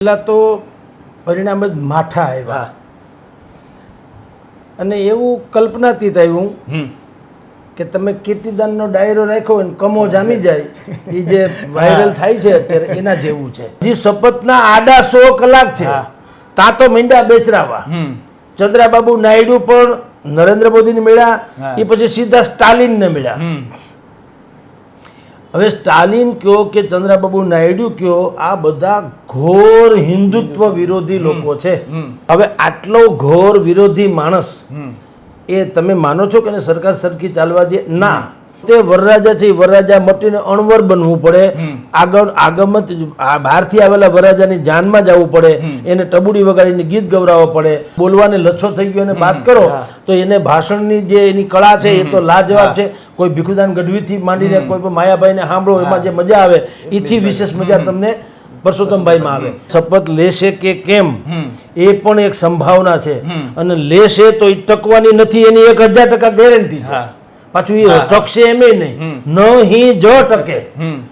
પહેલા તો પરિણામ જ માઠા આવ્યા. અને એવું કલ્પનાતીત આવ્યું કે તમે કીર્તિદાનનો ડાયરો રાખ્યો અને કમો જામી જાય એ જે વાયરલ થાય છે અત્યારે એના જેવું છે. જે શપથના આડા સો કલાક છે. તા તો મીંડા બેચરાવા. ચંદ્રાબાબુ નાયડુ પણ નરેન્દ્ર મોદીને મળ્યા એ પછી સીધા સ્ટાલિનને મળ્યા. હવે સ્ટાલિન કયો કે ચંદ્રાબાબુ નાયડુ કયો આ બધા ઘોર હિન્દુત્વ વિરોધી લોકો છે. હવે આટલો ઘોર વિરોધી માણસ એ તમે માનો છો કે સરકાર સરખી ચાલવા દે? ના. તે વરરાજા છે વરરાજા મટીને અણવર બનવું પડે. આગળ આગમત બહારથી આવેલા વરરાજાની જાનમાં જવું પડે. એને ટબુડી વગાડીને ગીત ગવડાવવા પડે. બોલવાને લચ્છો થઈ ગયો અને વાત કરો તો એને ભાષણની જે એની કળા છે એ તો લાજવાબ છે. કોઈ ભીખુદાન ગઢવીથી માંડીને કોઈ પણ માયાભાઈને સાંભળો એમાં જે મજા આવે એથી વિશેષ મજા. તમને પરસોત્તમભાઈમાં આવે. શપથ લેશે કે કેમ? એ પણ એક સંભાવના છે. અને લેશે તો એ ટકવાની નથી એની એક હજાર ટકા ગેરંટી છે. પાછું એ અટકશે એમ નહીં. ન હી જો ટકે.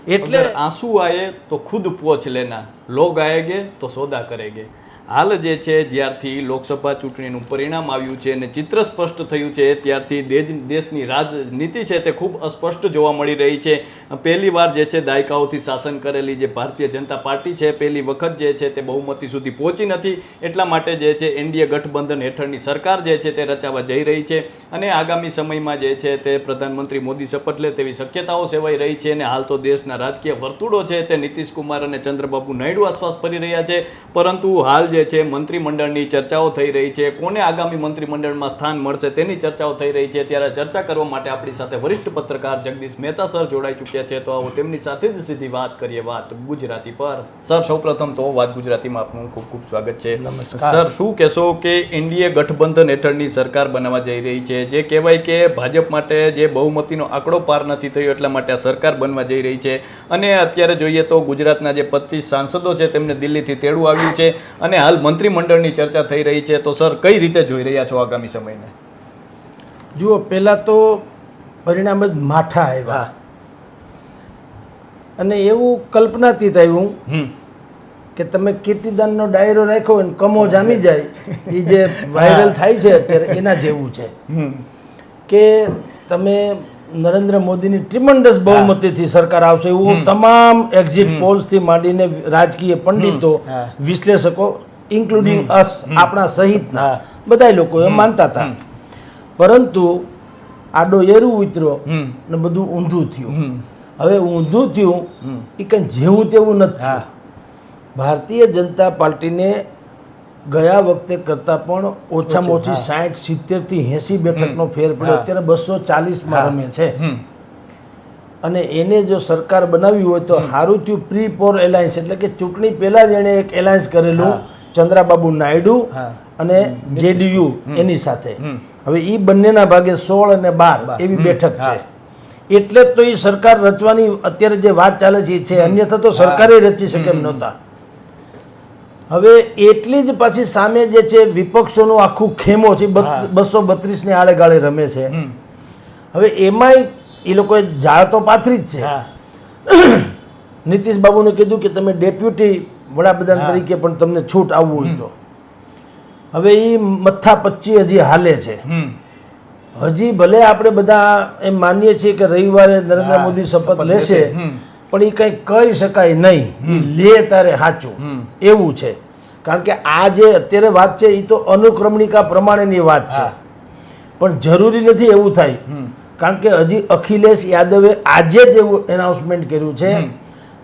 એટલે આંસુ આયે તો ખુદ પોચ લેના. લોગ આયેગે તો સોદા કરેગે. હાલ જે છે, જ્યારથી લોકસભા ચૂંટણીનું પરિણામ આવ્યું છે અને ચિત્ર સ્પષ્ટ થયું છે, ત્યારથી દેશ દેશની રાજનીતિ છે તે ખૂબ અસ્પષ્ટ જોવા મળી રહી છે. પહેલી વાર જે છે, દાયકાઓથી શાસન કરેલી જે ભારતીય જનતા પાર્ટી છે, પહેલી વખત જે છે તે બહુમતી સુધી પહોંચી નથી. એટલા માટે જે છે, એનડીએ ગઠબંધન હેઠળની સરકાર જે છે તે રચાવા જઈ રહી છે અને આગામી સમયમાં જે છે તે પ્રધાનમંત્રી મોદી શપથ લે તેવી શક્યતાઓ સેવાઈ રહી છે અને હાલ તો દેશના રાજકીય વર્તુળો છે તે નીતિશ કુમાર અને ચંદ્રબાબુ નાયડુ આસપાસ ફરી રહ્યા છે. પરંતુ હાલ જે છે મંત્રીમંડળની ચર્ચાઓ થઈ રહી છે. કોને આગામી મંત્રીમંડળમાં સ્થાન મળશે તેની ચર્ચાઓ થઈ રહી છે. ત્યારે ચર્ચા કરવા માટે આપણી સાથે વરિષ્ઠ પત્રકાર જગદીશ મહેતા સર જોડાઈ ચૂક્યા છે. તો આવો તેમની સાથે જ સીધી વાત કરીએ વાત ગુજરાતી પર. સર સૌપ્રથમ તો વાત ગુજરાતીમાં આપનું ખૂબ ખૂબ સ્વાગત છે. નમસ્કાર. સર શું કહેશો કે એનડીએ ગઠબંધન હેઠળની સરકાર બનાવવા જઈ રહી છે? જે કહેવાય કે ભાજપ માટે જે બહુમતીનો આંકડો પાર નથી થયો એટલા માટે આ સરકાર બનવા જઈ રહી છે. અને અત્યારે જોઈએ તો ગુજરાતના જે પચીસ સાંસદો છે તેમને દિલ્હીથી તેડું આવ્યું છે. અને હાલ મંત્રીમંડળની ચર્ચા થઈ રહી છે તો સર કઈ રીતે જોઈ રહ્યા છો આગામી સમયને? જુઓ પહેલા તો પરિણામ જ માઠા આવ્યા. અને એવું કલ્પનાતીત આવ્યું કે તમે કીર્તિદાનનો ડાયરો રાખ્યો અને કમો જામી જાય એ જે વાયરલ થાય છે અત્યારે એના જેવું છે. કે તમે નરેન્દ્ર મોદીની ટ્રિમન્ડસ બહુમતીથી સરકાર આવશે એવું તમામ એક્ઝિટ પોલ્સથી માંડીને રાજકીય પંડિતો વિશ્લેષકો ઇન્ક્લુડિંગ અસ આપણા સહિતના. બધા લોકો એ માનતા હતા. પરંતુ આડો એરું ઉતર્યો ને બધું ઊંધું થયું. હવે ઊંધું થયું એ કંઈ જેવું તેવું નથી ભારતીય જનતા પાર્ટીને ગયા વખતે કરતાં પણ ઓછામાં ઓછી. સાઠ સિત્તેરથી એસી બેઠકનો ફેર પડ્યો. અત્યારે બસો ચાલીસમાં. રમે છે. અને એને જો સરકાર બનાવી હોય તો હારું થયું. પ્રી પોર એલાયન્સ એટલે કે ચૂંટણી પહેલાં જ એણે એક એલાયન્સ કરેલું. ચંદ્રાબાબુ નાયડુ અને જેડીયુ એની સાથે. હવે એ બંનેના ભાગે સોળ અને બાર. એવી બેઠક છે. એટલે જ તો એ સરકાર રચવાની અત્યારે જે વાત ચાલે છે એ છે. અન્યથા તો સરકારે રચી શકે એમ નહોતા. હવે એટલી જ પાછી સામે જે છે વિપક્ષોનો આખું ખેમો છે. બસો બત્રીસની આળે ગાળે રમે છે. હવે એમાંય એ લોકોએ જાળ તો પાથરી જ છે. નીતિશ બાબુને કીધું કે તમે ડેપ્યુટી વડાપ્રધાન. તરીકે પણ તમને છૂટ આવવું હોય તો. હવે એ મથ્થા પચ્ચી હજી હાલે છે. હજી ભલે આપણે બધા એમ માનીએ છીએ કે રવિવારે નરેન્દ્ર મોદી શપથ લેશે. પણ એ કંઈ કહી શકાય નહીં. લે તારે સાચું એવું છે. કારણ કે આ જે અત્યારે વાત છે એ તો અનુક્રમણિકા પ્રમાણેની વાત છે. પણ જરૂરી નથી એવું થાય. કારણ કે હજી અખિલેશ યાદવે આજે જ એવું એનાઉન્સમેન્ટ કર્યું છે.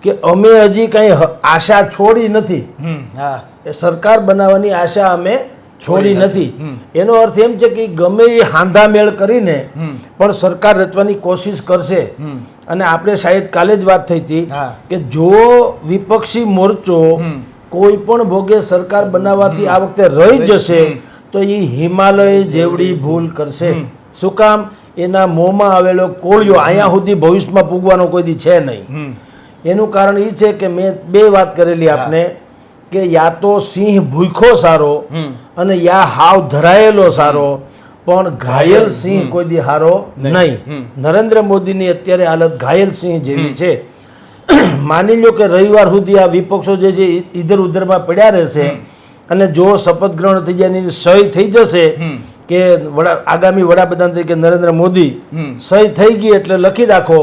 કે અમે હજી કંઈ આશા છોડી નથી. હા. એ સરકાર બનાવવાની આશા અમે છોડી નથી. એનો અર્થ એમ છે કે ગમે એ હાંધામેળ કરીને પણ સરકાર રચવાની કોશિશ કરશે. અને આપણે શાયદ કાલે જ વાત થઈ હતી કે જો વિપક્ષી મોરચો કોઈ પણ ભોગે સરકાર બનાવવાથી આ વખતે રહી જશે તો એ હિમાલય જેવડી ભૂલ કરશે. શું કામ? એના મોંમાં આવેલો કોળિયો અહીંયા સુધી ભવિષ્યમાં પૂગવાનો કોઈ દી છે નહીં. એનું કારણ એ છે કે મેં બે વાત કરેલી આપને કે યા તો સિંહ ભૂખો સારો અને યા હાવ ધરાયેલો સારો પણ ઘાયલ સિંહ કોઈ દી હારો નહીં. નરેન્દ્ર મોદીની અત્યારે હાલત ઘાયલ સિંહ જેવી છે. માની લો કે રવિવાર સુધી આ વિપક્ષો જે છે ઇધર ઉધરમાં પડ્યા રહેશે અને જો શપથ ગ્રહણ થઈ જાય એની સહી થઈ જશે. કે વડા આગામી વડાપ્રધાન તરીકે નરેન્દ્ર મોદી સહી થઈ ગઈ એટલે લખી રાખો.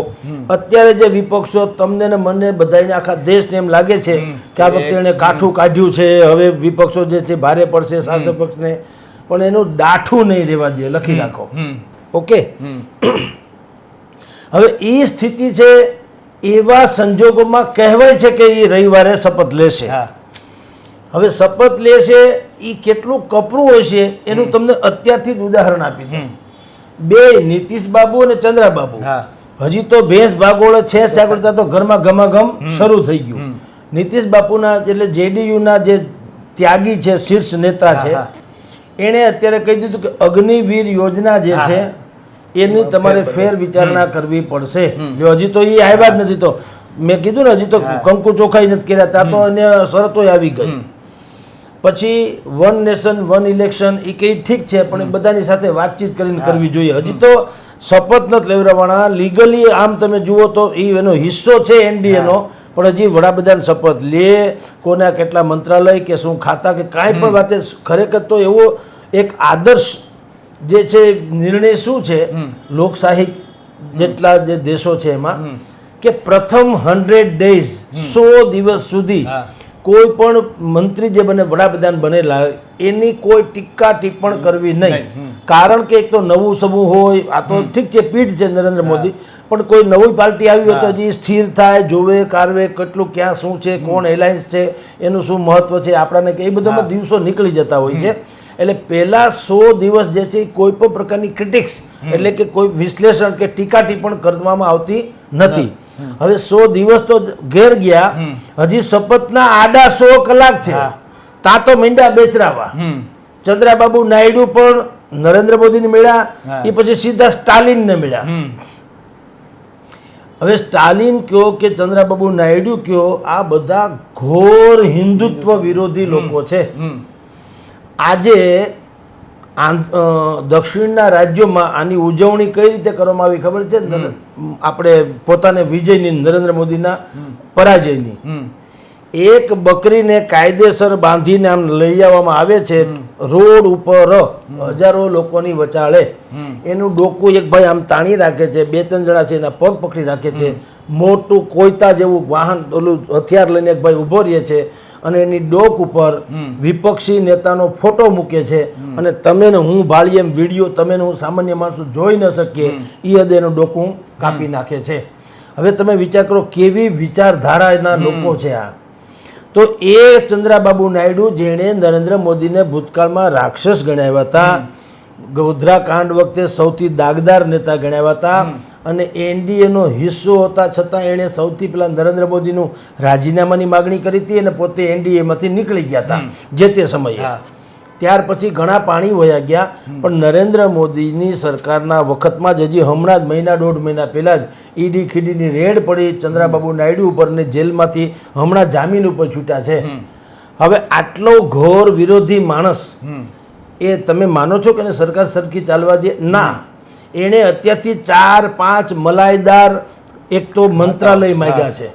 અત્યારે જે વિપક્ષો તમને ને મને બધાને આખા દેશને એમ લાગે છે કે આ વખતે એણે કાઠું કાઢ્યું છે હવે વિપક્ષો જે છે ભારે પડશે શાસક પક્ષને. પણ એનું દાઠું નહીં રહેવા દે લખી રાખો. ઓકે? હવે એ સ્થિતિ છે એવા સંજોગોમાં કહેવાય છે કે એ રવિવારે શપથ લેશે. હવે શપથ લેશે એ કેટલું કપરું હોય છે એનું તમને અત્યારથી જ ઉદાહરણ આપી દઉં. બે નીતિશ બાબુ અને ચંદ્રા બાબુ હજી તો ભેંસ ભાગોળ છે સાગરતા તો ઘરમાં ગમાગમ શરૂ થઈ ગયું. નીતિશ બાપુના એટલે જેડીયુના જે ત્યાગી છે શીર્ષ નેતા છે એણે અત્યારે કહી દીધું કે અગ્નિવીર યોજના જે છે એની તમારે ફેર વિચારણા કરવી પડશે. જો હજી તો એ આવ્યા જ નથી તો. મેં કીધું ને હજી તો. કંકુ ચોખાઈ નથી કર્યા ત્યાં તો એને શરતો આવી ગઈ. પછી વન નેશન વન ઇલેક્શન એ કંઈ ઠીક છે પણ એ બધાની સાથે વાતચીત કરીને કરવી જોઈએ. હજી તો શપથ નથી લેવડાવવાના. લીગલી આમ તમે જુઓ તો એ એનો હિસ્સો છે એનડીએનો પણ હજી વડાપ્રધાન શપથ લે કોના કેટલા મંત્રાલય કે શું ખાતા કે કાંઈ પણ વાતે ખરેખર તો એવો એક આદર્શ જે છે નિર્ણય શું છે? લોકશાહી જેટલા જે દેશો છે એમાં કે પ્રથમ હંડ્રેડ ડેઝ સો દિવસ સુધી. કોઈ પણ મંત્રી જે બને વડાપ્રધાન બનેલા એની કોઈ ટીકા ટિપ્પણ કરવી નહીં. કારણ કે એક તો નવું સમૂહ હોય આ તો ઠીક છે પીઠ છે નરેન્દ્ર મોદી પણ કોઈ નવી પાર્ટી આવી હોય તો હજી સ્થિર થાય જોવે કારવે કેટલું ક્યાં શું છે કોણ એલાયન્સ છે એનું શું મહત્વ છે આપણાને કે એ બધામાં દિવસો નીકળી જતા હોય છે. એટલે પહેલા સો દિવસ જે છે એ કોઈ પણ પ્રકારની ક્રિટિક્સ એટલે કે કોઈ વિશ્લેષણ કે ટીકા ટિપ્પણ કરવામાં આવતી નથી. હવે સો દિવસ તો ઘેર ગયા. હજી શપથના આડા સો કલાક છે. ત્યાં તા તો મીંડા બેચરાવા. ચંદ્રાબાબુ નાયડુ પણ નરેન્દ્ર મોદીને મળ્યા. એ પછી સીધા સ્ટાલિનને મળ્યા. હવે સ્ટાલિન કયો કે ચંદ્રાબાબુ નાયડુ કયો આ બધા ઘોર હિન્દુત્વ વિરોધી લોકો છે. આજે દક્ષિણના રાજ્યોમાં આની ઉજવણી કઈ રીતે કરવામાં આવી ખબર છે? આપણે પોતાને વિજયની નરેન્દ્ર મોદીના પરાજયની. એક બકરીને કાયદેસર બાંધીને આમ લઈ આવવામાં આવે છે રોડ ઉપર હજારો લોકોની વચાળે. એનું ડોકું એક ભાઈ આમ તાણી રાખે છે બે ત્રણ જણા છે એના પગ પકડી રાખે છે. મોટું કોયતા જેવું વાહન ઓલું હથિયાર લઈને એક ભાઈ ઊભો રહે છે. અને એની ડોક ઉપર વિપક્ષી નેતાનો ફોટો મૂકે છે. અને તમે ને હું ભાળી એમ વીડિયો તમે હું સામાન્ય માણસો જોઈ ન શકીએ એ હદે એનું ડોકું કાપી નાખે છે. હવે તમે વિચાર કરો કેવી વિચારધારાના લોકો છે આ. તો એ ચંદ્રાબાબુ નાયડુ જેણે નરેન્દ્ર મોદીને ભૂતકાળમાં રાક્ષસ ગણાવ્યા હતા. ગોધરા કાંડ વખતે સૌથી દાગદાર નેતા ગણાવ્યા હતા. અને એનડીએનો હિસ્સો હોતા છતાં એણે સૌથી પહેલા નરેન્દ્ર મોદીનું રાજીનામાની માગણી કરી હતી અને પોતે એનડીએમાંથી નીકળી ગયા હતા જે તે સમયે. ત્યાર પછી ઘણા પાણી વયા ગયા પણ નરેન્દ્ર મોદીની સરકારના વખતમાં જ હજી હમણાં જ મહિના દોઢ મહિના પહેલાં જ ઈડી ખીડીની રેડ પડી ચંદ્રાબાબુ નાયડુ ઉપર ને જેલમાંથી હમણાં જામીન ઉપર છૂટ્યા છે. હવે આટલો ઘોર વિરોધી માણસ. એ તમે માનો છો કે સરકાર સરખી ચાલવા દે? ના. એણે અત્યારથી ચાર પાંચ મલાઈદાર એક તો મંત્રાલય માંગ્યા છે.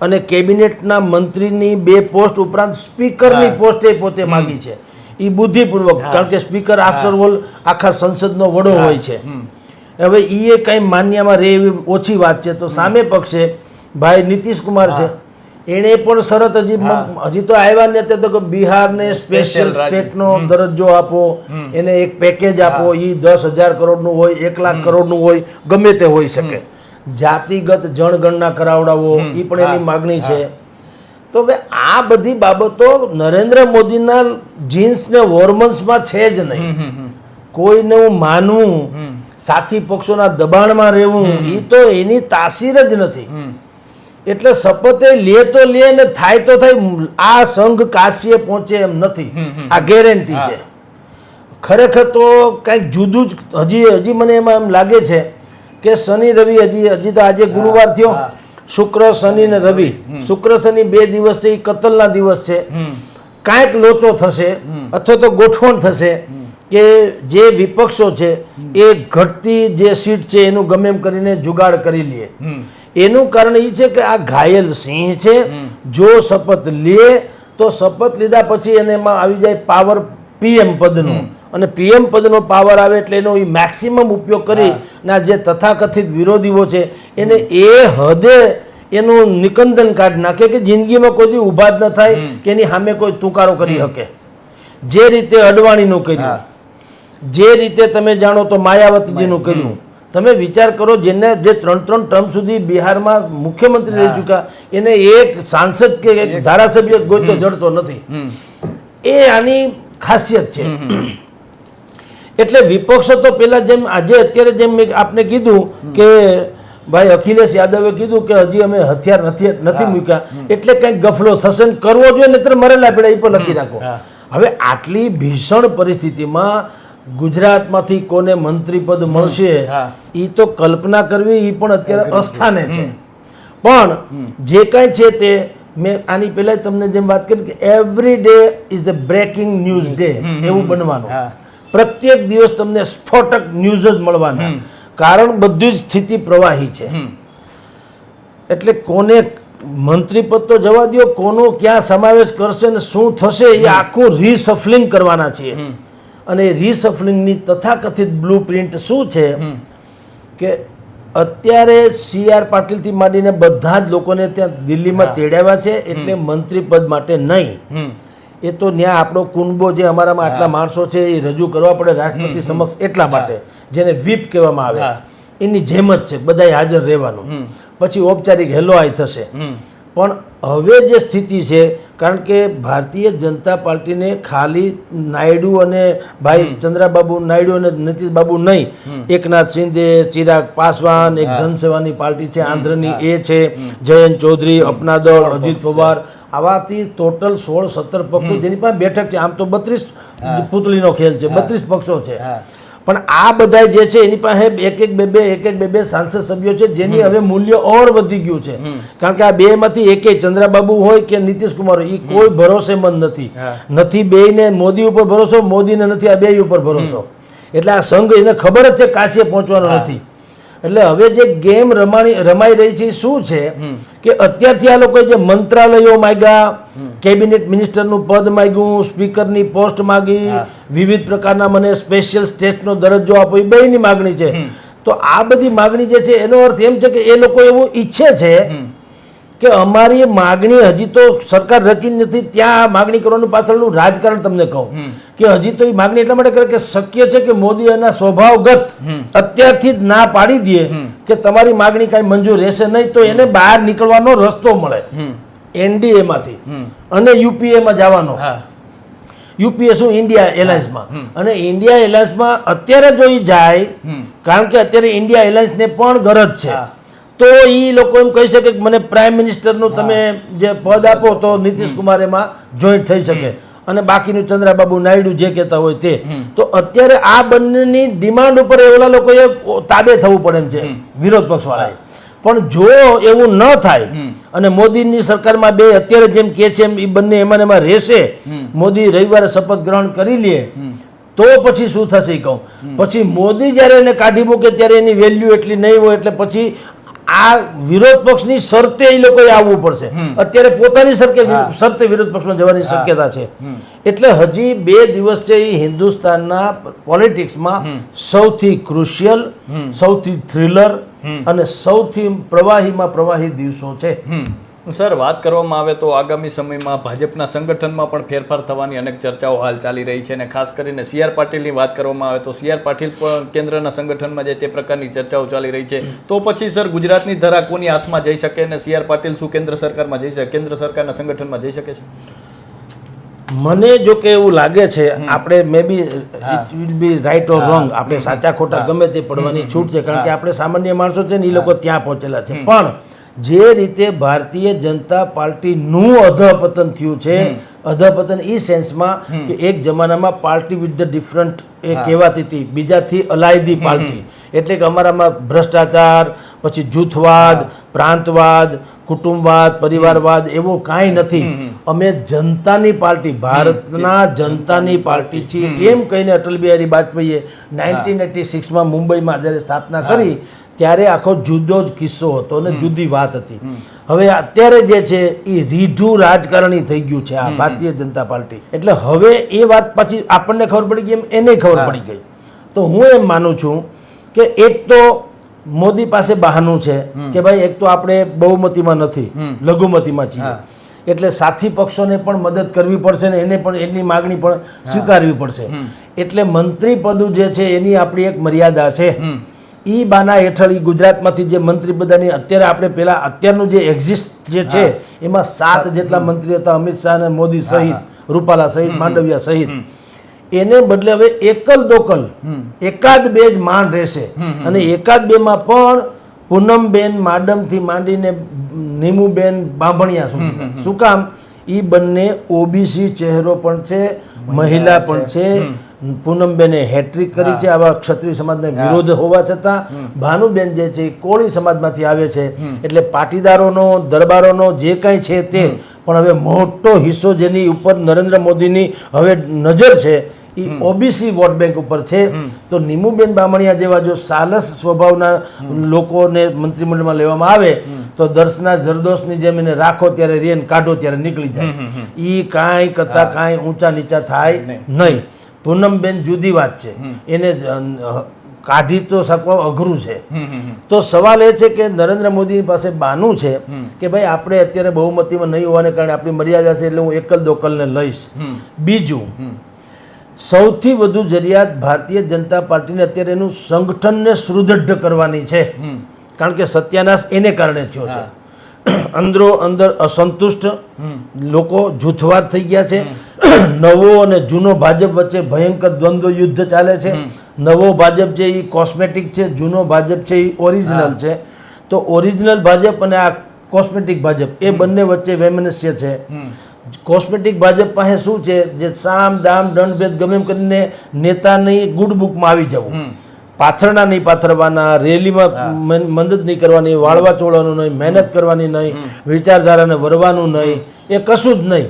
અને કેબિનેટના મંત્રીની બે પોસ્ટ ઉપરાંત સ્પીકરની. પોસ્ટ એ પોતે માંગી છે. એ બુદ્ધિપૂર્વક કારણ કે સ્પીકર આફ્ટર ઓલ આખા સંસદનો વડો હોય છે. હવે એ કંઈ માન્યમાં રહે એવી ઓછી વાત છે. તો સામે પક્ષે ભાઈ નીતિશ કુમાર છે એણે પણ શરત હજી હજી તો આવ્યા ને અત્યારે તો બિહારને સ્પેશિયલ સ્ટેટનો દરજ્જો આપો. એને એક પેકેજ આપો. એ દસ હજાર કરોડનું હોય એક લાખ કરોડનું હોય ગમે તે હોઈ શકે. જાતિગત જણગણના કરાવડાવો એ પણ એની માગણી છે. તો હવે આ બધી બાબતો નરેન્દ્ર મોદીના જીન્સ ને વોર્મન્સમાં છે જ નહીં. કોઈને હું માનવું સાથી પક્ષોના દબાણમાં રહેવું એ તો એની તાસીર જ નથી. એટલે શપથે લે તો લે ને થાય તો થાય આ સંઘ કાશીએ પહોંચે એમ નથી. આ ગેરંટી છે. ખરેખર તો કંઈક જુદું જ હજી હજી મને એમાં એમ લાગે છે કે શનિ રવિ હજી હજી તો આજે ગુરુવાર થયો. શુક્ર શનિ ને રવિ. શુક્ર શનિ બે દિવસ છે એ કતલના દિવસ છે. કાંઈક લોચો થશે અથવા તો ગોઠવણ થશે કે જે વિપક્ષો છે એ ઘટતી જે સીટ છે એનું ગમે એમ કરીને જુગાડ કરી લે. હમ. એનું કારણ એ છે કે આ ઘાયલ સિંહ છે જો શપથ લે તો શપથ લીધા પછી એને એમાં આવી જાય પાવર પીએમ પદનું. અને પીએમ પદનો પાવર આવે એટલે એનો એ મેક્સિમમ ઉપયોગ કરી ના જે તથાકથિત વિરોધીઓ છે એને એ હદે એનું નિકંદન કાઢી નાખે કે જિંદગીમાં કોઈ દી ઊભા જ ન થાય કે એની સામે કોઈ તુકારો કરી શકે. જે રીતે અડવાણીનું કર્યું જે રીતે તમે જાણો તો માયાવતીજીનું કર્યું તમે વિચાર કરો જેને જે ત્રણ ત્રણ ટર્મ સુધી બિહારમાં મુખ્યમંત્રી રહી ચૂક્યા એને એક સાંસદ કે એક ધારાસભ્ય ગોતો જડતો નથી. એ આની ખાસિયત છે. એટલે વિપક્ષ તો પેલા જેમ આજે અત્યારે જેમ આપને કીધું કે ભાઈ અખિલેશ યાદવે કીધું કે હજી અમે હથિયાર નથી નથી મૂક્યા. એટલે કંઈક ગફલો થશે ને કરવો જોઈએ નહીતર મરેલા પેડા એ પર લખી રાખો. હવે આટલી ભીષણ પરિસ્થિતિમાં ગુજરાતમાંથી કોને મંત્રી પદ મળશે એ તો કલ્પના કરવી એ પણ અત્યારે અસ્થાને છે. પણ જે કાંઈ છે તે મેં આની પહેલા તમને જેમ વાત કરી કે every day is the breaking news day એવું બનવાનું. પ્રત્યેક દિવસ તમને સ્ફોટક ન્યૂઝ જ મળવાના. કારણ બધી જ સ્થિતિ પ્રવાહી છે. એટલે કોને મંત્રી પદ તો જવા દો કોનો ક્યાં સમાવેશ કરશે ને શું થશે એ આખું રીસફલિંગ કરવાના છે અને રીસફલિંગની તથાકથિત બ્લુ પ્રિન્ટ શું છે? કે અત્યારે સી આર પાટીલથી માંડીને બધા જ લોકોને ત્યાં દિલ્હીમાં તેડાવ્યા છે એટલે મંત્રી પદ માટે નહીં. એ તો ત્યાં આપણો કુંબો જે અમારામાં આટલા માણસો છે એ રજૂ કરવા પડે રાષ્ટ્રપતિ સમક્ષ એટલા માટે જેને વીપ કહેવામાં આવે. એની જેમ જ છે બધાય હાજર રહેવાનું. પછી ઔપચારિક હેલો આય થશે પણ હવે જે સ્થિતિ છે કારણ કે ભારતીય જનતા પાર્ટીને ખાલી નાયડુ અને ભાઈ ચંદ્રાબાબુ નાયડુ અને નીતિશબાબુ નહીં. એકનાથ શિંદે ચિરાગ પાસવાન એક જનસેવાની પાર્ટી છે આંધ્રની એ છે જયંત ચૌધરી અપના દળ અજીત પવાર આવાથી ટોટલ સોળ સત્તર પક્ષો જેની પાસે બેઠક છે. આમ તો બત્રીસ પુતળીનો ખેલ છે. બત્રીસ પક્ષો છે. પણ આ બધા જે છે એની પાસે એક એક બે બે એક એક બે બે સાંસદ સભ્યો છે જેની હવે મૂલ્ય ઓર વધી ગયું છે. કારણ કે આ બે માંથી એકે ચંદ્રાબાબુ હોય કે નીતિશ કુમાર હોય એ કોઈ ભરોસેમંદ નથી. નથી નથી બેયને મોદી ઉપર ભરોસો મોદીને નથી આ બે ઉપર ભરોસો. એટલે આ સંઘ એને ખબર જ છે કાશીએ પહોંચવાનો નથી. એટલે હવે જે ગેમ રમાણી રમાઈ રહી છે એ શું છે કે અત્યારથી આ લોકો જે મંત્રાલયો માગ્યા કેબિનેટ મિનિસ્ટરનું પદ માગ્યું સ્પીકરની પોસ્ટ માગી વિવિધ પ્રકારના મને સ્પેશિયલ સ્ટેટનો દરજ્જો આપો એ બેની માગણી છે. તો આ બધી માગણી જે છે એનો અર્થ એમ છે કે એ લોકો એવું ઈચ્છે છે કે અમારી માગણી હજી તો સરકાર રચી નથી ત્યાં માગણી કરવાનું પાછળનું રાજકારણ તમને કહું. કે હજી તો એ માગણી એટલા માટે કરે કે શક્ય છે કે મોદી એના સ્વભાવગત અત્યારથી જ ના પાડી દે કે તમારી માગણી કાંઈ મંજૂર રહેશે નહીં તો એને બહાર નીકળવાનો રસ્તો મળે. એનડીએ માંથી. અને યુપીએમાં જવાનો. યુપીએ શું? ઇન્ડિયા એલાયન્સમાં અને ઇન્ડિયા એલાયન્સમાં અત્યારે જો એ જાય કારણ કે અત્યારે ઇન્ડિયા એલાયન્સને પણ ગરજ છે. તો એ લોકો એમ કહી શકે કે મને પ્રાઇમ મિનિસ્ટરનું તમે જે પદ આપો તો નીતિશ કુમાર એમાં જોઈન્ટ થઈ શકે. અને બાકીનું ચંદ્રાબાબુ નાયડુ જે કહેતા હોય તે. તો અત્યારે આ બંનેની ડિમાન્ડ ઉપર એવલા લોકોએ તાબે થવું પડે એમ છે. વિરોધ પક્ષવાળાએ. પણ જો એવું ન થાય અને મોદીની સરકારમાં બે અત્યારે જેમ કે છે એમ એ બંને એમાં એમાં રહેશે મોદી રવિવારે શપથ ગ્રહણ કરી લે તો પછી શું થશે એ કહું. પછી મોદી જ્યારે એને કાઢી મૂકે ત્યારે એની વેલ્યુ એટલી નહીં હોય એટલે પછી આ વિરોધ પક્ષની શરતે એ લોકોએ આવવું પડશે. અત્યારે પોતાની સરકે શરતે વિરોધ પક્ષમાં જવાની શક્યતા છે. એટલે હજી બે દિવસ છે એ હિન્દુસ્તાનના પોલિટિક્સમાં સૌથી ક્રુશિયલ સૌથી થ્રિલર અને સૌથી પ્રવાહીમાં પ્રવાહી દિવસો છે. સર વાત કરવામાં આવે તો આગામી સમયમાં ભાજપના સંગઠનમાં પણ ફેરફાર થવાની અનેક ચર્ચાઓ હાલ ચાલી રહી છે અને ખાસ કરીને સી આર પાટીલની વાત કરવામાં આવે તો સી આર પાટીલ પણ કેન્દ્રના સંગઠનમાં જાય તે પ્રકારની ચર્ચાઓ ચાલી રહી છે. તો પછી સર ગુજરાતની ધરા કોની હાથમાં જઈ શકે અને સી આર પાટીલ શું કેન્દ્ર સરકારમાં જઈ શકે? કેન્દ્ર સરકારના સંગઠનમાં જઈ શકે છે? મને જો કે એવું લાગે છે આપણે maybe it will be right or wrong આપણે સાચા ખોટા ગમે તે પડવાની છૂટ છે કારણ કે આપણે સામાન્ય માણસો છે ને એ લોકો ત્યાં પહોંચેલા છે. પણ જે રીતે ભારતીય જનતા પાર્ટીનું અધપતન થયું છે અધપતન એ સેન્સમાં કે એક જમાનામાં પાર્ટી વિથ ધ ડિફરન્ટ એ કહેવાતી હતી. બીજાથી અલાયદી પાર્ટી. એટલે કે અમારામાં ભ્રષ્ટાચાર પછી જૂથવાદ પ્રાંતવાદ કુટુંબવાદ પરિવારવાદ એવો કાંઈ નથી. અમે જનતાની પાર્ટી ભારતના જનતાની પાર્ટી છીએ. એમ કહીને અટલ બિહારી વાજપેયીએ નાઇન્ટીન એટી સિક્સમાં મુંબઈમાં જ્યારે સ્થાપના કરી ત્યારે આખો જુદો જ કિસ્સો હતો અને જુદી વાત હતી. હવે અત્યારે જે છે એ રીઢું રાજકારણી થઈ ગયું છે આ ભારતીય જનતા પાર્ટી. એટલે હવે એ વાત પછી આપણને ખબર પડી ગઈ એમ એને ખબર પડી ગઈ. તો હું એમ માનું છું કે એક તો મોદી પાસે બહાનું છે કે ભાઈ એક તો આપણે બહુમતીમાં નથી લઘુમતીમાં છીએ. એટલે સાથી પક્ષોને પણ મદદ કરવી પડશે ને એને પણ એની માગણી પણ સ્વીકારવી પડશે. એટલે મંત્રી પદું જે છે એની આપણી એક મર્યાદા છે. ઈ બાના હેઠળ ઈ ગુજરાતમાંથી જે મંત્રી બધાની અત્યારે આપણે પેલા અત્યારનું જે એક્ઝિસ્ટ જે છે એમાં સાત જેટલા મંત્રી હતા અમિત શાહ અને મોદી સહિત રૂપાલા સહિત માંડવિયા સહિત. એને બદલે હવે એકલ દોકલ એકાદ બે જ માંડ રહેશે. અને એકાદ બે માં પણ પૂનમબેન માડમથી માંડીને નીમુબેન બાંભણિયા સુધી શું કામ? ઈ બંને ઓબીસી ચહેરો પણ છે મહિલા પણ છે. પૂનમબેને હેટ્રિક કરી છે આવા ક્ષત્રિય સમાજને વિરોધ હોવા છતાં ભાનુબેન જે છે એ કોળી સમાજમાંથી આવે છે. એટલે પાટીદારોનો દરબારોનો જે કાંઈ છે તે. પણ હવે મોટો હિસ્સો જેની ઉપર નરેન્દ્ર મોદીની હવે નજર છે એ ઓબીસી વોટ બેંક ઉપર છે. તો નીમુબેન બામણિયા જેવા જો સાલસ સ્વભાવના લોકોને મંત્રીમંડળમાં લેવામાં આવે તો દર્શના જરદોશની જેમ એને રાખો ત્યારે રેન કાઢો ત્યારે નીકળી જાય. એ કાંઈ કરતા કાંઈ ઊંચા નીચા થાય નહીં. પૂનમબેન જુદી વાત છે. એને કાઢી તો શકવા અઘરું છે. તો સવાલ એ છે કે નરેન્દ્ર મોદીની પાસે બાનું છે કે ભાઈ આપણે અત્યારે બહુમતીમાં નહીં હોવાને કારણે આપણી મર્યાદા છે એટલે હું એકલ દોકલને લઈશ. બીજું સૌથી વધુ જરિયાત ભારતીય જનતા પાર્ટીને અત્યારે એનું સંગઠનને સુદૃઢ કરવાની છે. કારણ કે સત્યાનાશ એને કારણે થયો છે. અંદરો અંદર અસંતુષ્ટ લોકો જૂથવાદ થઈ ગયા છે. નવો અને જૂનો ભાજપ વચ્ચે ભયંકર દ્વંદ્વ યુદ્ધ ચાલે છે. નવો ભાજપ છે એ કોસ્મેટિક છે જૂનો ભાજપ છે એ ઓરિજિનલ છે. તો ઓરિજિનલ ભાજપ અને આ કોસ્મેટિક ભાજપ એ બંને વચ્ચે વૈમનસ્ય છે. કોસ્મેટિક ભાજપ પાસે શું છે? જે સામ દામ દંડ ભેદ ગમે એમ કરીને નેતાની ગુડ બુકમાં આવી જવું. પાથરણા નહીં પાથરવાના રેલીમાં મદદ નહીં કરવાની વાળવા ચોળવાનું નહીં મહેનત કરવાની નહીં વિચારધારાને વરવાનું નહીં એ કશું જ નહીં.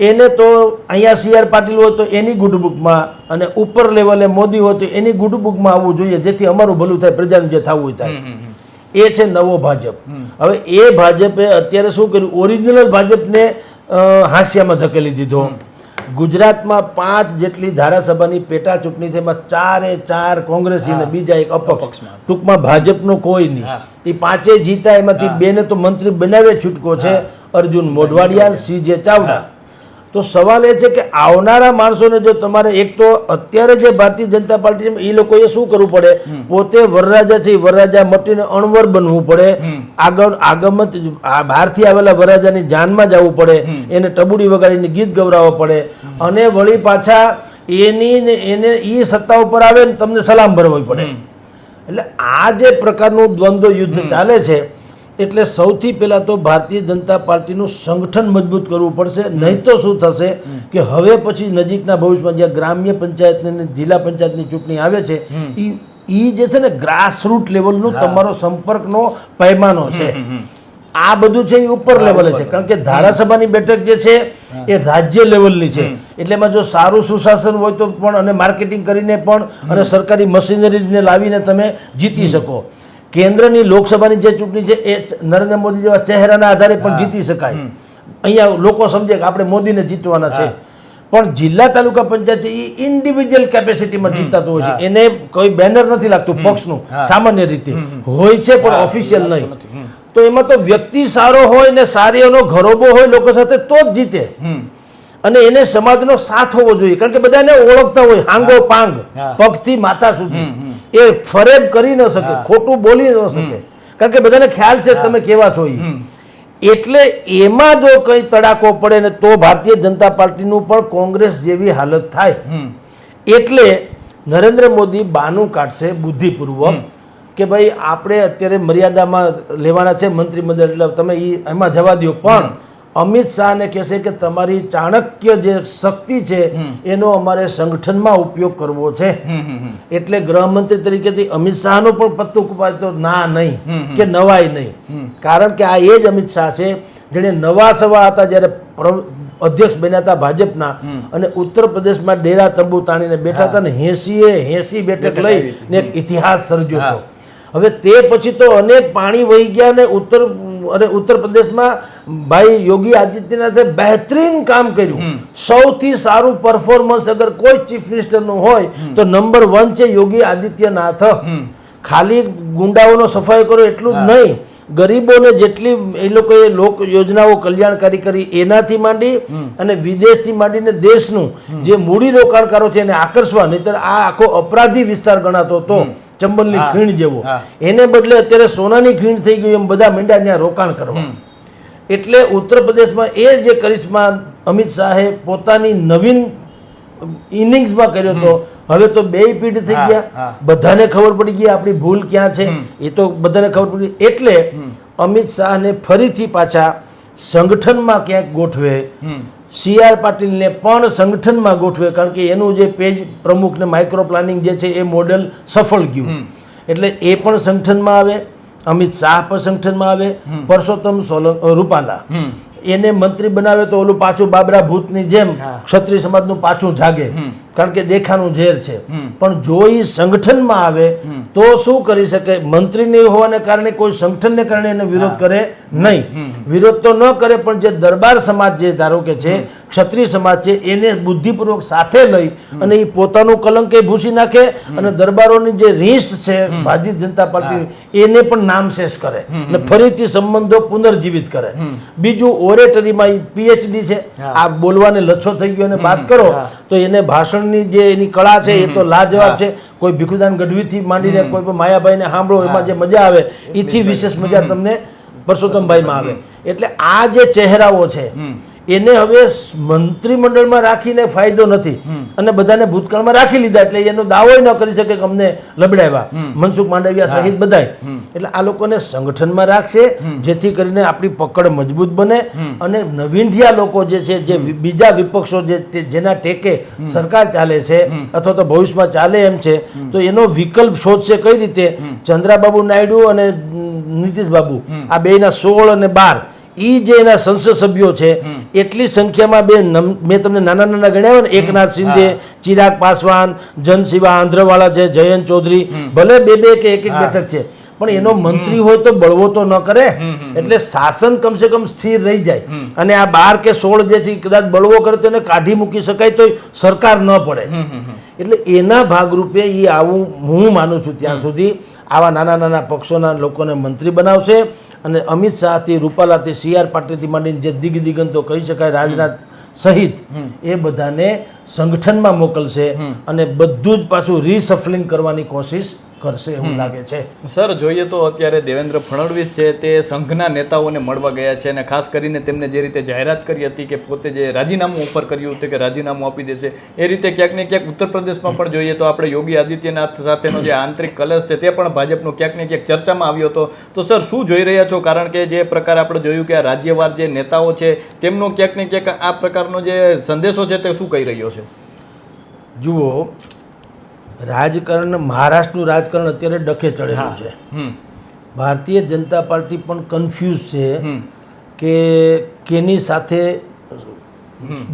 એને તો અહીંયા સી આર પાટીલ હોય તો એની ગુડ બુકમાં અને ઉપર લેવલે મોદી હોય તો એની ગુડ બુકમાં આવવું જોઈએ જેથી અમારું ભલું થાય પ્રજાનું જે થવું થાય. એ છે નવો ભાજપ. હવે એ ભાજપે અત્યારે શું કર્યું? ઓરિજિનલ ભાજપને હાંસિયામાં ધકેલી દીધો. ગુજરાતમાં પાંચ જેટલી ધારાસભાની પેટા ચૂંટણી છે એમાં ચારે ચાર કોંગ્રેસી અને બીજા એક અપક્ષ. ટૂંકમાં ભાજપનો કોઈ નહીં. એ પાંચે જીતા એમાંથી બેને તો મંત્રી બનાવે છૂટકો છે અર્જુન મોઢવાડિયા સી જે ચાવડા. તો સવાલ એ છે કે આવનારા માણસોને જો તમારે એક તો અત્યારે જે ભારતીય જનતા પાર્ટી છે, એ લોકોએ શું કરવું પડે? પોતે વરરાજા છે વરરાજા મટીને અણવર બનવું પડે. આગળ આગમત આ બહારથી આવેલા વરરાજાની જાનમાં જવું પડે. એને ટબુડી વગાડીને ગીત ગવડાવવા પડે. અને વળી પાછા એની ને એને એ સત્તા ઉપર આવે ને તમને સલામ ભરવી પડે. એટલે આ જે પ્રકારનું દ્વંદ્વ યુદ્ધ ચાલે છે એટલે સૌથી પહેલા તો ભારતીય જનતા પાર્ટીનું સંગઠન મજબૂત કરવું પડશે. નહીં તો શું થશે કે હવે પછી નજીકના ભવિષ્યમાં જ્યાં ગ્રામ્ય પંચાયતની જિલ્લા પંચાયતની ચૂંટણી આવે છે એ એ જે છે ને ગ્રાસરૂટ લેવલનું તમારો સંપર્કનો પૈમાનો છે. આ બધું છે એ ઉપર લેવલે છે. કારણ કે ધારાસભાની બેઠક જે છે એ રાજ્ય લેવલની છે. એટલે એમાં જો સારું સુશાસન હોય તો પણ અને માર્કેટિંગ કરીને પણ અને સરકારી મશીનરીઝને લાવીને તમે જીતી શકો. કેન્દ્રની લોકસભાની જે ચૂંટણી છે એ નરેન્દ્ર મોદી જેવા ચહેરાના આધારે પણ જીતી શકાય. અહીંયા લોકો સમજે કે આપણે મોદીને જીતવાના છે. પણ જિલ્લા તાલુકા પંચાયત છે એ ઇન્ડિવિજ્યુઅલ કેપેસિટીમાં જીતાતું હોય છે. એને કોઈ બેનર નથી લાગતું પક્ષનું. સામાન્ય રીતે. હોય છે પણ ઓફિશિયલ નહીં. તો એમાં તો વ્યક્તિ સારો હોય ને સારી એનો ઘરોબો હોય લોકો સાથે તો જ જીતે. અને એને સમાજનો સાથ હોવો જોઈએ. કારણ કે બધાને ઓળખતા હોય હાંગો પાંગ પગથી માથા સુધી. એ ફરેબ કરી ન શકે ખોટું બોલી ન શકે. કારણ કે બધાને ખ્યાલ છે તમે કેવા છો એ એટલે એમાં જો કંઈ તડાકો પડે ને તો ભારતીય જનતા પાર્ટીનું પણ કોંગ્રેસ જેવી હાલત થાય. એટલે નરેન્દ્ર મોદી બાનું કાઢશે બુદ્ધિપૂર્વક કે ભાઈ આપણે અત્યારે મર્યાદામાં લેવાના છે મંત્રીમંડળ એટલે તમે એમાં જવા દો પણ અમિત શાહને કહેશે કે તમારી ચાણક્ય જે શક્તિ છે એનો અમારે સંગઠનમાં ઉપયોગ કરવો છે. એટલે ગૃહમંત્રી તરીકેથી અમિત શાહનો પણ પત્તું કુપાતો ના નહીં. કે નવાય નહીં. કારણ કે આ એ જ અમિત શાહ છે જેણે નવા સવા હતા જ્યારે અધ્યક્ષ બન્યા હતા ભાજપના અને ઉત્તર પ્રદેશમાં ડેરા તંબુ તાણીને બેઠા હતા ને હેસીએ હેસી બેઠક લઈ ને એક ઇતિહાસ સર્જ્યો હતો. હવે તે પછી તો અનેક પાણી વહી ગયા અને ઉત્તર અને ઉત્તર પ્રદેશમાં ભાઈ યોગી આદિત્યનાથે બહેતરીન કામ કર્યું. સૌથી સારું પરફોર્મન્સ અગર કોઈ ચીફ મિનિસ્ટરનું હોય તો નંબર વન છે યોગી આદિત્યનાથ. ખાલી ગુંડાઓનો સફાઈ કરો એટલું જ નહીં. ગરીબોને જેટલી એ લોકોએ લોક યોજનાઓ કલ્યાણકારી કરી એનાથી માંડી અને વિદેશથી માંડીને દેશનું જે મૂડી રોકાણકારો છે એને આકર્ષવા નહીતર આ આખો અપરાધી વિસ્તાર ગણાતો હતો ચંબલની. ખીણ જેવો. એને બદલે અત્યારે સોનાની ખીણ થઈ ગયું એમ બધા મીંડા ત્યાં રોકાણ કરવા. એટલે ઉત્તર પ્રદેશમાં એ જે કરિશ્મા અમિત શાહે પોતાની નવીન ઇનિંગ્સમાં કર્યો હતો હવે તો બે પીઢ થઈ ગયા. બધાને ખબર પડી ગઈ આપણી ભૂલ ક્યાં છે. એ તો બધાને ખબર પડી ગઈ. એટલે અમિત શાહને ફરીથી પાછા સંગઠનમાં ક્યાંક ગોઠવે સી આર પાટીલને પણ સંગઠનમાં ગોઠવે કારણ કે એનું જે પેજ પ્રમુખ ને માઇક્રો પ્લાનિંગ જે છે એ મોડેલ સફળ ગયું. એટલે એ પણ સંગઠનમાં આવે અમિત શાહ પણ સંગઠનમાં આવે પરસોત્તમ સોલ રૂપાલા. એને મંત્રી બનાવે તો ઓલું પાછું બાબરા ભૂતની જેમ ક્ષત્રિય સમાજનું પાછું જાગે. કારણ કે દેખાનું ઝેર છે. પણ જો એ સંગઠનમાં આવે તો શું કરી શકે? મંત્રી નહીં હોવાને કારણે કોઈ સંગઠનને કારણે એને વિરોધ કરે નહીં. વિરોધ તો ન કરે પણ જે દરબાર સમાજ જે ધારો કે છે ક્ષત્રિય સમાજ છે એને બુદ્ધિપૂર્વક સાથે લઈ અને એ પોતાનું કલંક એ ભૂસી નાખે અને દરબારોની જે રીસ છે ભારતીય જનતા પાર્ટી એને પણ નામશેષ કરે. અને ફરીથી સંબંધો પુનર્જીવિત કરે. બીજું ઓરેટરીમાં પીએચડી છે આ બોલવાને લચ્છો થઈ ગયો અને વાત કરો તો એને ભાષણની જે એની કળા છે એ તો લાજવાબ છે. કોઈ ભીખુદાન ગઢવીથી માંડીને કોઈ પણ માયાભાઈને સાંભળો એમાં જે મજા આવે એથી વિશેષ મજા તમને પરસોત્તમભાઈમાં આવે. એટલે આ જે ચહેરાઓ છે એને હવે મંત્રીમંડળમાં રાખીને ફાયદો નથી. અને બધાને ભૂતકાળમાં રાખી લીધા એટલે એનો દાવો ન કરી શકે કે અમને લબડાવ્યા. મનસુખ માંડવિયા સહિત બધાય. એટલે આ લોકોને સંગઠનમાં રાખશે જેથી કરીને આપણી પકડ મજબૂત બને અને નવીનઠિયા લોકો જે છે જે બીજા વિપક્ષો જે જેના ટેકે સરકાર ચાલે છે અથવા તો ભવિષ્યમાં ચાલે એમ છે તો એનો વિકલ્પ શોધશે કઈ રીતે? ચંદ્રાબાબુ નાયડુ અને નીતિશ બાબુ આ બેના સોળ અને બાર. ઈ જે એના સંસદ સભ્યો છે એટલી સંખ્યામાં બે મેં તમને નાના નાના ગણ્યા ને એકનાથ શિંદે ચિરાગ પાસવાન જનશિવા આંધ્રવાળા છે જયંત ચૌધરી ભલે બે બે કે એક એક બેઠક છે પણ એનો મંત્રી હોય તો બળવો તો ન કરે. એટલે શાસન કમસે કમ સ્થિર રહી જાય. અને આ બાર કે સોળ જે છે કદાચ બળવો કરે તો એને કાઢી મૂકી શકાય તો સરકાર ન પડે. એટલે એના ભાગરૂપે એ આવું હું માનું છું ત્યાં સુધી આવા નાના નાના પક્ષોના લોકોને મંત્રી બનાવશે અને અમિત શાહથી રૂપાલાથી સી આર પાટીલથી માંડીને જે દિગ્દિગંતો કહી શકાય રાજનાથ સહિત એ બધાને સંગઠનમાં મોકલશે અને બધું જ પાછું રિસફલિંગ કરવાની કોશિશ કરશે એવું લાગે છે. સર જોઈએ તો અત્યારે દેવેન્દ્ર ફડણવીસ છે તે સંઘના નેતાઓને મળવા ગયા છે અને ખાસ કરીને તેમને જે રીતે જાહેરાત કરી હતી કે પોતે જે રાજીનામું ઓફર કર્યું હતું કે રાજીનામું આપી દેશે એ રીતે ક્યાંક ને ક્યાંક ઉત્તર પ્રદેશમાં પણ જોઈએ તો આપણે યોગી આદિત્યનાથ સાથેનો જે આંતરિક કલશ છે તે પણ ભાજપનો ક્યાંક ને ક્યાંક ચર્ચામાં આવ્યો હતો. તો સર શું જોઈ રહ્યા છો? કારણ કે જે પ્રકાર આપણે જોયું કે આ રાજ્યવાર જે નેતાઓ છે તેમનો ક્યાંક ને ક્યાંક આ પ્રકારનો જે સંદેશો છે તે શું કહી રહ્યો છે? જુઓ રાજકારણ મહારાષ્ટ્રનું રાજકારણ અત્યારે ડખે ચડેલું છે. ભારતીય જનતા પાર્ટી પણ કન્ફ્યુઝ છે કે કેની સાથે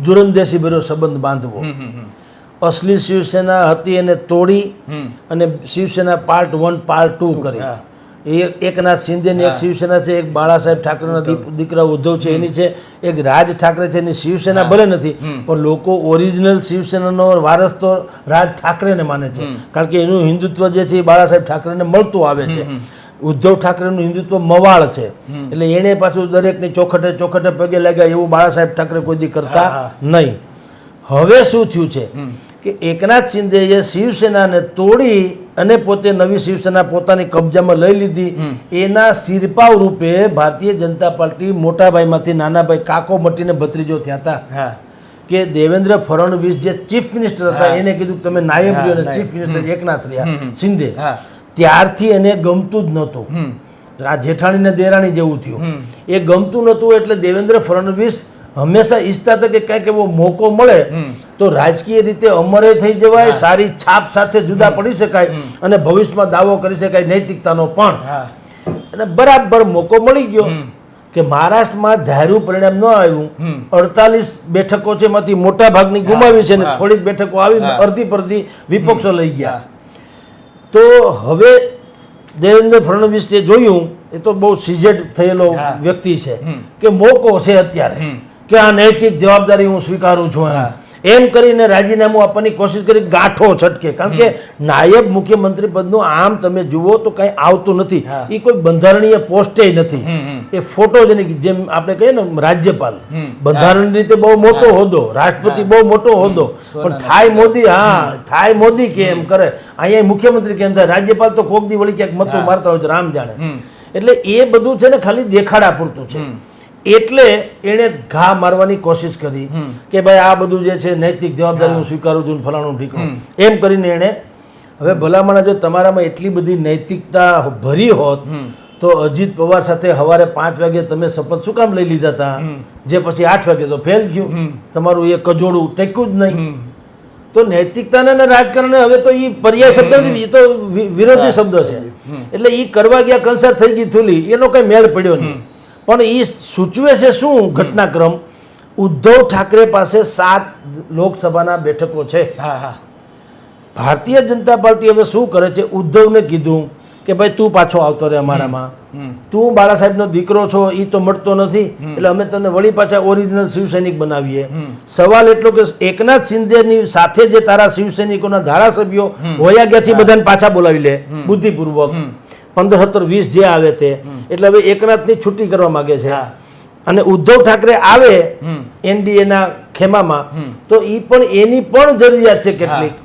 દુરંદેશી ભર્યો સંબંધ બાંધવો. અસલી શિવસેના હતી એને તોડી અને Shivsena part one part two કરી. એકનાથ શિંદેની એક શિવસેના છે એક બાળા સાહેબ ઠાકરેના દીકરા ઉદ્ધવ છે એની છે એક રાજ ઠાકરે છે એની શિવસેના ભલે નથી પણ લોકો ઓરિજિનલ શિવસેનાનો વારસ તો રાજ ઠાકરેને માને છે. કારણ કે એનું હિન્દુત્વ જે છે એ બાળા સાહેબ ઠાકરેને મળતું આવે છે. ઉદ્ધવ ઠાકરેનું હિન્દુત્વ મવાળ છે. એટલે એણે પાછું દરેકની ચોખટે ચોખટે પગે લાગ્યા એવું બાળા સાહેબ ઠાકરે કોઈ દી કરતા નહીં. હવે શું થયું છે કે એકનાથ શિંદેએ શિવસેનાને તોડી અને પોતે નવી શિવસેના પોતાની કબજામાં લઈ લીધી. એના શિરપાવ રૂપે ભારતીય જનતા પાર્ટી મોટાભાઈમાંથી નાનાભાઈ કાકો મટીને ભત્રીજો થયા હતા. કે દેવેન્દ્ર ફડણવીસ જે ચીફ મિનિસ્ટર હતા એને કીધું તમે નાયબ રહ્યો અને ચીફ મિનિસ્ટર એકનાથ રહ્યા. શિંદે. ત્યારથી એને ગમતું જ નહોતું. આ જેઠાણી ને દેરાણી જેવું થયું. એ ગમતું નહોતું એટલે દેવેન્દ્ર ફડણવીસ હંમેશા ઈચ્છતા હતા કે કંઈક એવો મોકો મળે તો રાજકીય રીતે અમરે થઈ જવાય સારી છાપ સાથે જુદા પડી શકાય અને ભવિષ્યમાં દાવો કરી શકાય નૈતિકતાનો પણ. અને બરાબર મોકો મળી ગયો કે મહારાષ્ટ્રમાં ધાર્યું પરિણામ ન આવ્યું. અડતાલીસ બેઠકો છે એમાંથી મોટા ભાગની ગુમાવી છે અને થોડીક બેઠકો આવી અડધી પરથી વિપક્ષો લઈ ગયા. તો હવે દેવેન્દ્ર ફડણવીસ જે જોયું એ તો બહુ સિજેટ થયેલો વ્યક્તિ છે કે મોકો છે અત્યારે. કે આ નૈતિક જવાબદારી હું સ્વીકારું છું એમ. કરીને રાજીનામું આપવાની કોશિશ કરી ગાંઠો છટકે. કારણ કે નાયબ મુખ્યમંત્રી પદનું આમ તમે જુઓ તો કંઈ આવતું નથી. એ કોઈ બંધારણીય પોસ્ટે નથી. એ ફોટોજેનિક જેમ આપણે કહીએ ને રાજ્યપાલ. હમ. બંધારણ રીતે બહુ મોટો હોદ્દો રાષ્ટ્રપતિ બહુ મોટો હોદ્દો. પણ થાય મોદી હા થાય મોદી કે એમ કરે. અહીંયા મુખ્યમંત્રી કેમ થાય. રાજ્યપાલ તો કોક દી વળી ક્યાંક મતું મારતા હોય છે રામ જાણે. એટલે એ બધું છે ને ખાલી દેખાડા પૂરતું છે. એટલે એણે ઘા મારવાની કોશિશ કરી કે ભાઈ આ બધું જે છે નૈતિક જવાબદારી હું સ્વીકારું છું ફલાણું ઠીકણું એમ કરીને એણે હવે ભલામણ જો તમારામાં એટલી બધી નૈતિકતા ભરી હોત તો અજીત પવાર સાથે સવારે પાંચ વાગે તમે શપથ શું કામ લઈ લીધા હતા જે પછી આઠ વાગે તો ફેલ ગયું તમારું એ કજોડું ટેક્યું જ નહીં. તો નૈતિકતાને અને રાજકારણને હવે તો એ પર્યાય શબ્દ નથી એ તો વિરોધી શબ્દ છે. એટલે એ કરવા ગયા કંસાર થઈ ગઈ થુલી. એનો કઈ મેળ પડ્યો નહીં. પણ એ સૂચવે છે શું ઘટનાક્રમ? ઉદ્ધવ ઠાકરે પાસે સાત લોકસભાના બેઠકો છે. ભારતીય જનતા પાર્ટી હવે શું કરે છે? ઉદ્ધવને કીધું કે ભાઈ તું પાછો આવતો રહે અમારામાં. તું બાળા સાહેબનો દીકરો છો એ તો મળતો નથી. એટલે અમે તને વળી પાછા ઓરિજિનલ શિવસૈનિક બનાવીએ. સવાલ એટલો કે એકનાથ શિંદેની સાથે જે તારા શિવસૈનિકોના ધારાસભ્યો હોયા ગયા છે બધાને પાછા બોલાવી લે. બુદ્ધિપૂર્વક. પંદર સત્તર વીસ જે આવે તે એટલે હવે એકનાથની છુટ્ટી કરવા માગે છે. અને ઉદ્ધવ ઠાકરે આવે એનડીએના ખેમામાં તો એ પણ એની પણ જરૂરિયાત છે કેટલીક.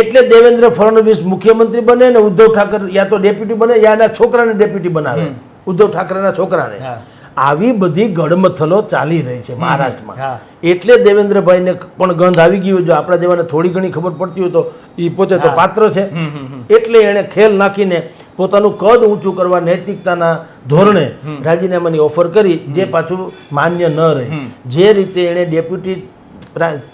એટલે દેવેન્દ્ર ફડણવીસ મુખ્યમંત્રી બને ને ઉદ્ધવ ઠાકરે યા તો ડેપ્યુટી બને યા એના છોકરાને ડેપ્યુટી બનાવે. ઉદ્ધવ ઠાકરેના છોકરાને. આવી બધી ગડમથલો ચાલી રહી છે મહારાષ્ટ્રમાં. એટલે દેવેન્દ્રભાઈને પણ ગંધ આવી ગઈ હોય. જો આપણા જેવાને થોડી ઘણી ખબર પડતી હોય તો એ પોતે તો પાત્ર છે. એટલે એણે ખેલ નાખીને પોતાનું કદ ઊંચું કરવા નૈતિકતાના ધોરણે રાજીનામાની ઓફર કરી જે પાછું માન્ય ન રહે. જે રીતે એણે ડેપ્યુટી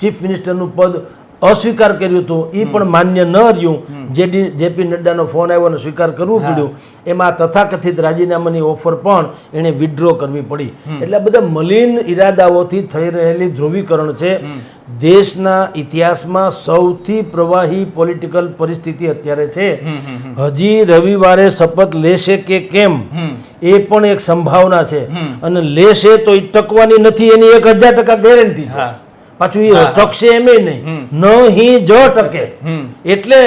ચીફ મિનિસ્ટરનું પદ અસ્વીકાર કર્યું હતું. એ પણ માન્ય ન રહ્યું. જેડી જેપી નડ્ડાનો ફોન આવ્યો અને સ્વીકાર કરવું પડ્યું. એમાં તથાકથિત રાજીનામાની ઓફર પણ એણે વિડ્રો કરવી પડી. એટલે બધા મલિન ઈરાદાઓથી થઈ રહેલી ધ્રુવીકરણ છે. દેશના ઇતિહાસમાં સૌથી પ્રવાહી પોલિટિકલ પરિસ્થિતિ અત્યારે છે. હજી રવિવારે શપથ લેશે કે કેમ? એ પણ એક સંભાવના છે. અને લેશે તો એ ટકવાની નથી. એની એક હજાર ટકા ગેરંટી છે. પાછું એ અટકશે એમ નહીં. નહીં જ ટકે. એટલે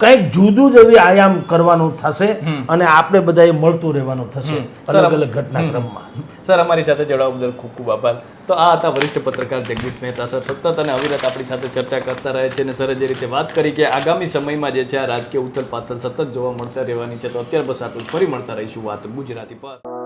કંઈક જુદું જ એવી આયામ કરવાનું થશે અને આપણે બધાએ મળતું રહેવાનું થશે અલગ અલગ ઘટનાક્રમમાં. સર અમારી સાથે જોડાવા બદલ ખૂબ ખૂબ આભાર. તો આ હતા વરિષ્ઠ પત્રકાર જગદીશ મહેતા સર. સતત અને અવિરત આપણી સાથે ચર્ચા કરતા રહે છે અને સરે જે રીતે વાત કરી કે આગામી સમયમાં જે છે આ રાજકીય ઉથલ પાથલ સતત જોવા મળતા રહેવાની છે તો અત્યારે બસ આટલું. ફરી મળતા રહીશું વાત ગુજરાતી પર.